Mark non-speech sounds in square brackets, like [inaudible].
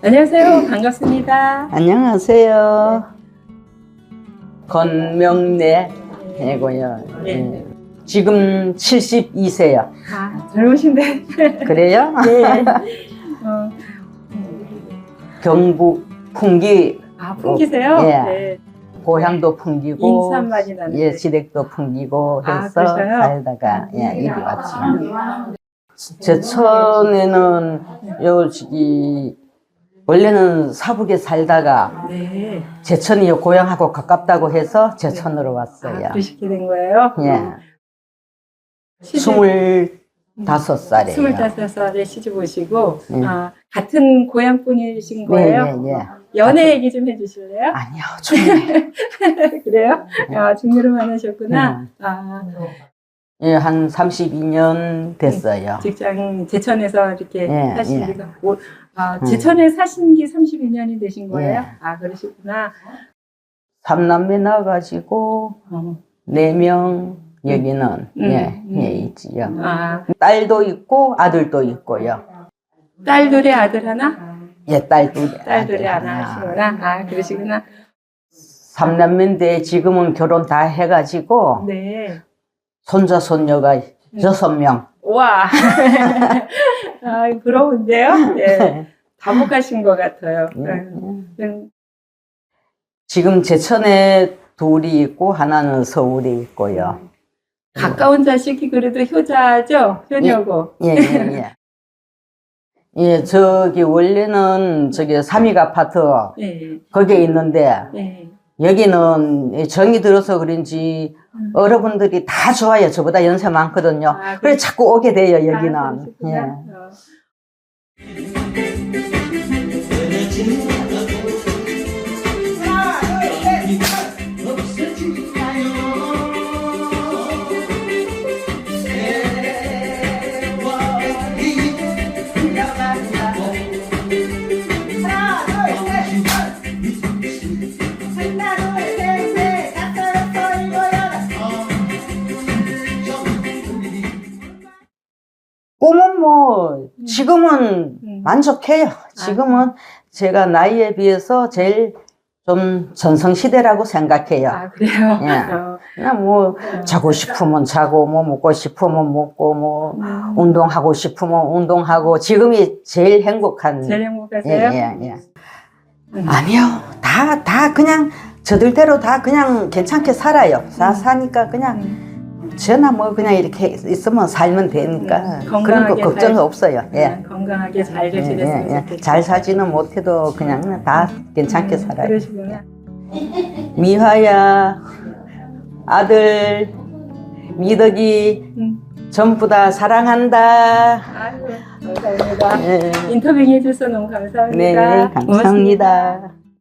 안녕하세요. 반갑습니다. 안녕하세요. 건명래 해고요. 네. 예. 지금 72세요. 아, 젊으신데. 그래요? [laughs] 네. 어, 경북 풍기 아, 풍기세요? 예. 네. 고향도 풍기고 인삼 많이 나는데. 예, 지댁도 풍기고 아, 해서 그러셔요? 살다가 예, 이리 왔죠. 제천에는 여기 원래는 사북에 살다가 네. 제천이 고향하고 가깝다고 해서 제천으로 왔어요. 아, 그러시게 된 거예요? 예. 스물다섯 살이에요. 스물다섯 살에 시집 오시고, 네. 아, 같은 고향 분이신 거예요? 네, 네, 네. 연애 얘기 좀 해주실래요? 아니요, 좀. [laughs] 그래요? 아, 중매로 만나셨구나. 음. 아, 예, 한 32년 됐어요. 직장 제천에서 이렇게 예, 사시기가 오- 아, 음. 제천에 사신 게 32년이 되신 거예요? 예. 아 그러시구나. 삼남매 나가지고, 어. 네 명, 여기는, 음, 예, 음. 예, 있지요. 아 딸도 있고, 아들도 있고요. 딸들의 아들 하나, 예, 딸 둘. 딸들의 아들 하나 하시구나. 아 그러시구나. 삼남매인데 지금은 결혼 다 해가지고, 네. 손자, 손녀가 여섯 명. 와. [laughs] 아 부러운데요? 네. 다복하신 것 같아요. 예, 음, 예. 음, 지금 제천에 둘이 있고, 하나는 서울에 있고요. 가까운 자식이 그래도 효자죠, 효녀고. 예, 예, 예. 예, [laughs] 저기 원래는 저기 삼익 아파트 예. 거기에 있는데 예. 여기는 정이 들어서 그런지 음. 어른분들이 다 좋아요. 저보다 연세 많거든요. 아, 그래 자꾸 오게 돼요, 아, 여기는. 그러시구나. 예. 뭐 지금은 음. 만족해요. 지금은 제가 나이에 비해서 제일 좀 전성시대라고 생각해요. 아 그래요? 예. 어. 그냥 뭐 자고 싶으면 자고 뭐 먹고 싶으면 먹고 뭐 음. 운동하고 싶으면 운동하고 지금이 제일 행복한 제일 예, 행복하세요? 예, 예. 음. 아니요 다 다 그냥 저들대로 다 그냥 괜찮게 살아요 다 음. 사니까 그냥 음. 저나 뭐 그냥 이렇게 있으면 살면 되니까 음, 그런 거 건강하게 걱정 살- 없어요 예. 아, 건강하게 잘 예, 예, 예. 좋겠어요. 잘 사지는 못해도 그냥 다 괜찮게 음, 살아요 그러시구나. 미화야 아들 미덕이 음. 전부 다 사랑한다 아유, 감사합니다. 예. 인터뷰 해주셔서 너무 감사합니다. 네 감사합니다. 고맙습니다.